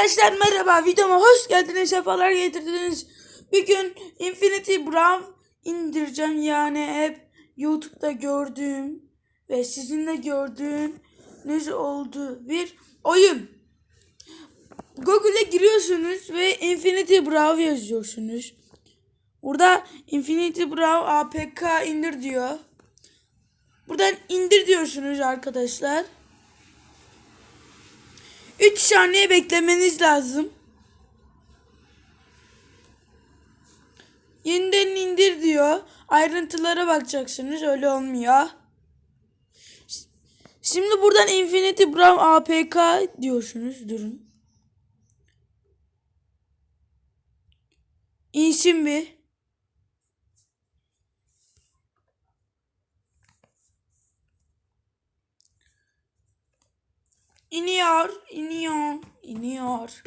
Arkadaşlar merhaba videoma hoş geldiniz sefalar getirdiniz. Bir gün Infinity Brown indireceğim yani hep YouTube'da gördüğüm ve sizinle gördüğünüz oldu bir oyun. Google'e giriyorsunuz ve Infinity Brown yazıyorsunuz. Burada Infinity Brown APK indir diyor. Buradan indir diyorsunuz arkadaşlar. 3 saniye beklemeniz lazım. Yeniden indir diyor. Ayrıntılara bakacaksınız. Öyle olmuyor. Şimdi buradan Infinity Brown APK diyorsunuz. Durun. İnsin bir. İniyor, iniyor.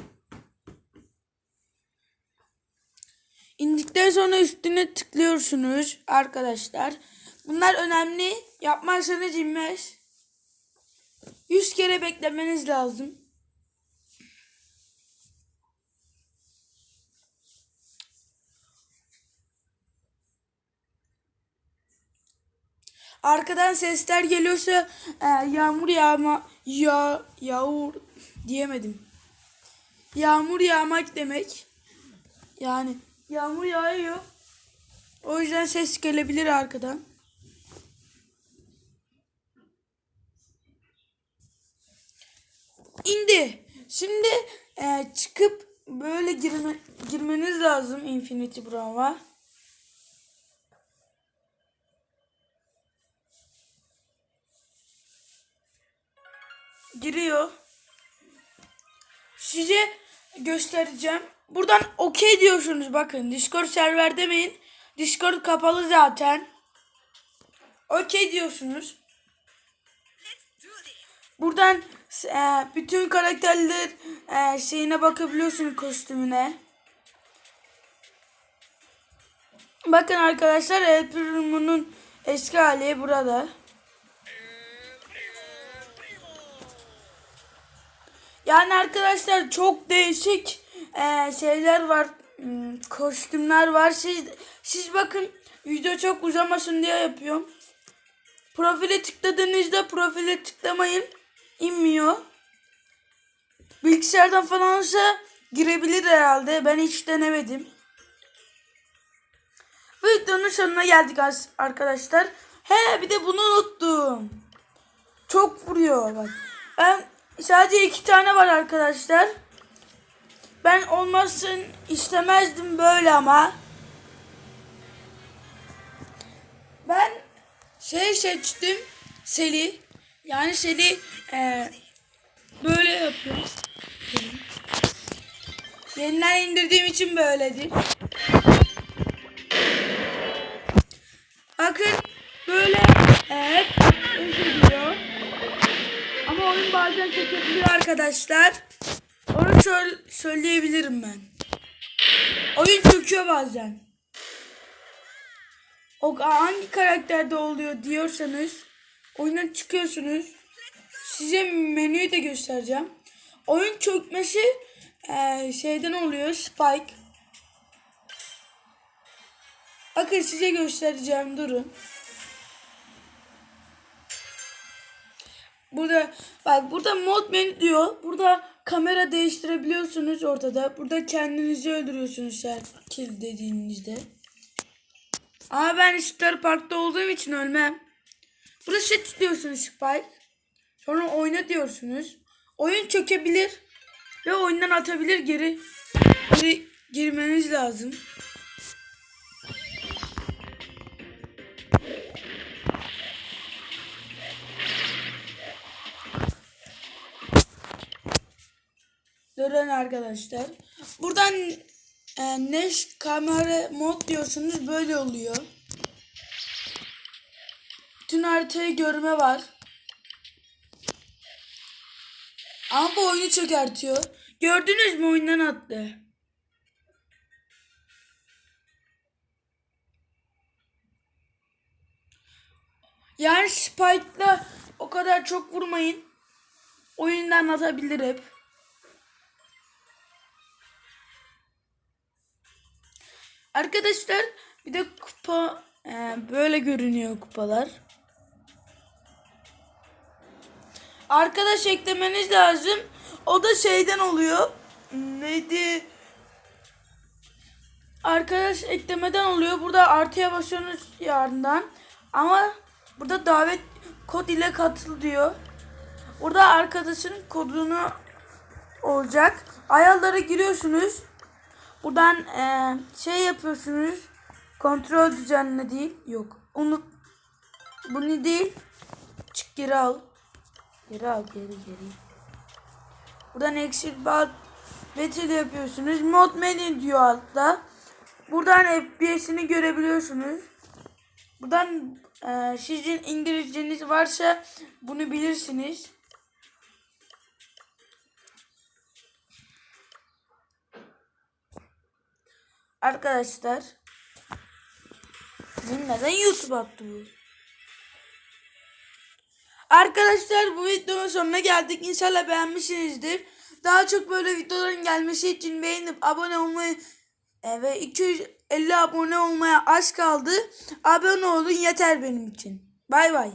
İndikten sonra üstüne tıklıyorsunuz arkadaşlar. Bunlar önemli. Yapmazsanız inmez. 100 kere beklemeniz lazım. Arkadan sesler geliyorsa e, yağmur yağma ya yağmur diyemedim. Yağmur yağmak demek. Yani yağmur yağıyor. O yüzden ses gelebilir arkadan. İndi. Şimdi e, çıkıp böyle girme, girmeniz lazım Infinity Brown'a. Giriyor. Size göstereceğim. Buradan okey diyorsunuz bakın. Discord server demeyin. Discord kapalı zaten. Okey diyorsunuz. Buradan e, bütün karakterler e, şeyine bakabiliyorsunuz kostümüne. Bakın arkadaşlar El eski hali burada. Yani arkadaşlar çok değişik e, şeyler var. Hmm, Kostümler var. Siz siz bakın video çok uzamasın diye yapıyorum. Profile tıkladığınızda profile tıklamayın. inmiyor. Bilgisayardan falansa girebilir herhalde. Ben hiç denemedim. Videonun sonuna geldik arkadaşlar. He bir de bunu unuttum. Çok vuruyor bak. Ben Sadece iki tane var arkadaşlar. Ben olmasın istemezdim böyle ama. Ben şey seçtim. Seli. Yani Seli e, böyle yapıyorum. Yeniden indirdiğim için böyledir. Bazen çekebiliyor arkadaşlar. Onu şöyle söyleyebilirim ben. Oyun çöküyor bazen. O hangi karakterde oluyor diyorsanız oyundan çıkıyorsunuz. Size menüyü de göstereceğim. Oyun çökmesi e, şeyden oluyor Spike. Bakın size göstereceğim durun. Burada bak burada mod menü diyor. Burada kamera değiştirebiliyorsunuz ortada. Burada kendinizi öldürüyorsunuz her kill dediğinizde. Ama ben Star Park'ta olduğum için ölmem. Burada set diyorsunuz Spike. Sonra oyna diyorsunuz. Oyun çökebilir ve oyundan atabilir geri. Geri girmeniz lazım. Durun arkadaşlar. Buradan e, Neş kamera mod diyorsunuz böyle oluyor. Bütün haritayı görme var. Ama bu oyunu çökertiyor. Gördünüz mü oyundan attı. Yani Spike'la o kadar çok vurmayın. Oyundan atabilir hep. Arkadaşlar bir de kupa e, böyle görünüyor kupalar. Arkadaş eklemeniz lazım. O da şeyden oluyor. Neydi? Arkadaş eklemeden oluyor. Burada artıya basıyorsunuz yarından. Ama burada davet kod ile katıl diyor. Burada arkadaşın kodunu olacak. Ayarlara giriyorsunuz. Buradan eee, şey yapıyorsunuz. Kontrol düzenle değil. Yok. Unut. Bunu değil. Çık geri al. Geri al geri geri. Buradan exit bat battle yapıyorsunuz. Mod menu diyor altta. Buradan FPS'ini görebiliyorsunuz. Buradan eee, sizin İngilizceniz varsa bunu bilirsiniz. Arkadaşlar bu neden YouTube attı bu? Arkadaşlar bu videonun sonuna geldik. İnşallah beğenmişsinizdir. Daha çok böyle videoların gelmesi için beğenip abone olmayı e, ve 250 abone olmaya az kaldı. Abone olun yeter benim için. Bay bay.